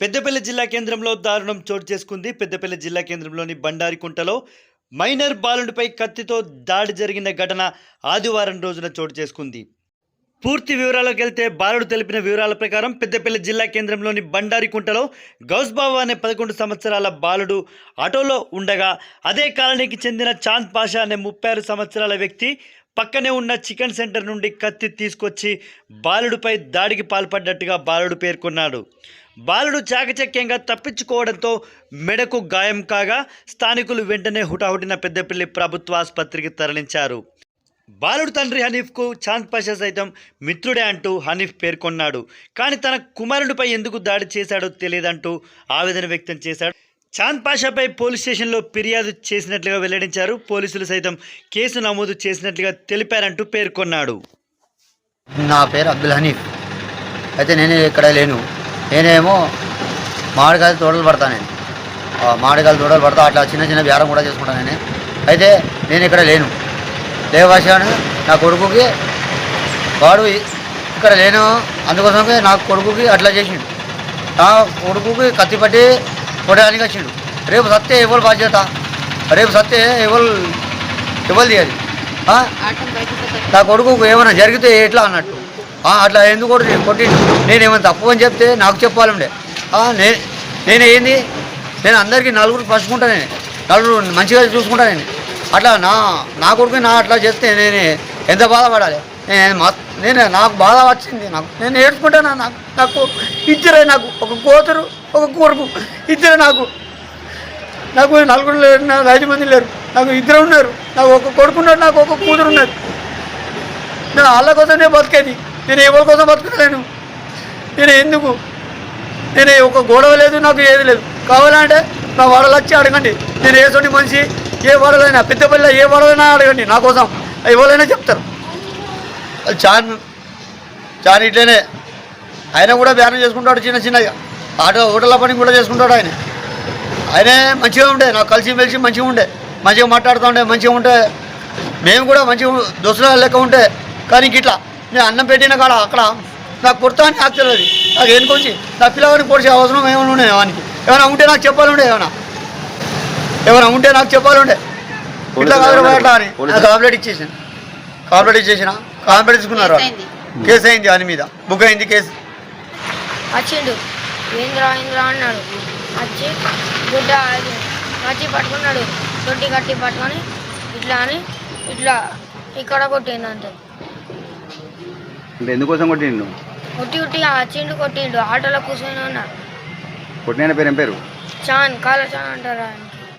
పెద్దపల్లి జిల్లా కేంద్రంలో దారుణం చోటు చేసుకుంది. పెద్దపల్లి జిల్లా కేంద్రంలోని బండారికుంటలో మైనర్ బాలుడిపై కత్తితో దాడి జరిగిన ఘటన ఆదివారం రోజున చోటు చేసుకుంది. పూర్తి వివరాలకు వెళ్తే బాలుడు తెలిపిన వివరాల ప్రకారం పెద్దపల్లి జిల్లా కేంద్రంలోని బండారికుంటలో గౌస్బాబా అనే పదకొండు సంవత్సరాల బాలుడు ఆటోలో ఉండగా అదే కాలనీకి చెందిన చాంద్ పాషా అనే ముప్పై ఆరు సంవత్సరాల వ్యక్తి పక్కనే ఉన్న చికెన్ సెంటర్ నుండి కత్తి తీసుకొచ్చి బాలుడిపై దాడికి పాల్పడ్డట్టుగా బాలుడు పేర్కొన్నాడు. బాలుడు చాకచక్యంగా తప్పించుకోవడంతో మెడకు గాయం కాగా స్థానికులు వెంటనే హుటాహుటిన పెద్దపల్లి ప్రభుత్వ ఆసుపత్రికి తరలించారు. బాలుడు తండ్రి హనీఫ్కు చాంద్ పాషా సైతం మిత్రుడే అంటూ హనీఫ్ పేర్కొన్నాడు. కానీ తన కుమారుడిపై ఎందుకు దాడి చేశాడో తెలియదంటూ ఆవేదన వ్యక్తం చేశాడు. చాంద్ పాషాపై పోలీస్ స్టేషన్లో ఫిర్యాదు చేసినట్లుగా వెల్లడించారు. పోలీసులు సైతం కేసు నమోదు చేసినట్లుగా తెలిపారంటూ పేర్కొన్నాడు. నా పేరు అబ్దుల్ హనీఫ్. అయితే నేను ఇక్కడ లేను. నేనేమో మామిడికాయలు తోటలు పడతా నేను. మామిడికాయలు తోటలు పడతా అట్లా చిన్న చిన్న వ్యారం కూడా చేసుకుంటాను నేను. అయితే నేను ఇక్కడ లేను. లేవాశాను నా కొడుకుకి వాడు ఇక్కడ లేను. అందుకోసమే నా కొడుకుకి అట్లా చేసిండు. నా కొడుకుకి కత్తి పట్టి కొట్టడానికి వచ్చిండు. రేపు సత్తే ఎవరు బాధ్యత? రేపు సత్తే ఎవరు ఎవరు తీయాలి? నా కొడుకు ఏమైనా జరిగితే ఎట్లా అన్నట్టు. అట్లా ఎందుకు కొట్టి కొట్టి నేను ఏమైనా తప్పు అని చెప్తే నాకు చెప్పాలండే నే నేనేంది? నేను అందరికీ నలుగురు పసుకుంటా నేను. నలుగురు మంచిగా చూసుకుంటా నేను. అట్లా నా నా కొడుకు నా అట్లా చేస్తే నేను ఎంత బాధపడాలి? నేను నేను నాకు బాధ వచ్చింది. నాకు నేను ఏడ్చుకుంటాను? నాకు నాకు ఇద్దరే నాకు. ఒక కూతురు ఒక కొడుకు. ఇద్దరే నాకు. నాకు నలుగురు లేరు నాకు ఐదు మంది లేరు. నాకు ఇద్దరు ఉన్నారు. నాకు ఒక కొడుకున్నాడు నాకు ఒక కూతురు ఉన్నారు నేను వాళ్ళ కోసమే బతికేది. నేను ఎవరి కోసం బతుకుతలేను నేను ఎందుకు? నేను ఒక గొడవ లేదు నాకు ఏది లేదు. కావాలంటే నా వాడలు వచ్చి అడగండి. నేను ఏసోటి మనిషి ఏ వాడలైనా పెద్దపల్లి ఏ వాడలైనా అడగండి నా కోసం. ఎవరైనా చెప్తారు. అది చాన్ చాన్ ఇట్లనే. ఆయన కూడా బ్యాన్ చేసుకుంటాడు చిన్న చిన్నగా ఆటో హోటల్ పని కూడా చేసుకుంటాడు ఆయన. ఆయనే మంచిగా ఉండే నాకు కలిసి మెలిసి మంచిగా ఉండే. మంచిగా మాట్లాడుతూ ఉండే మంచిగా ఉంటే మేము కూడా మంచిగా దోస్తుల లెక్క ఉంటే కానీ ఇట్లా. నేను అన్నం పెట్టిన కాడ అక్కడ నాకు కొడతా అని నాకు తెలియదు. నాకు ఎన్నుకొచ్చి నా పిల్లవాడిని పొడిచే అవసరం ఏమైనా ఉండే వానికి? ఏమైనా ఉంటే నాకు చెప్పాలి ఉండే ఏమైనా? ఏమైనా ఉంటే నాకు చెప్పాలి ఉండే? ఇట్లా కాదు అని. నాకు కాంప్లైంట్ ఇచ్చేసాను. కాంప్లైంట్ ఇచ్చేసిన. కాంప్లైంట్ తీసుకున్నారు? వాళ్ళు. కేసు అయింది దాని మీద. బుక్ అయింది కేసు. వచ్చిండు ఏంద్రా ఏంద్రా అన్నాడు. వచ్చి గుడ్డ అది వచ్చి పట్టుకున్నాడు. తొట్టి కట్టి పట్టుకొని ఇట్లా అని ఇట్లా ఇక్కడ కొట్టిండు అంతే. అంటే ఎందుకోసం కొట్టిండు? కొట్టి కొట్టి వచ్చిండు కొట్టిండు ఆటోలో కూర్చొని ఉన్నా. కొట్టిన పేరు ఏం పేరు? చాన్ కాల చాన్ అంటారా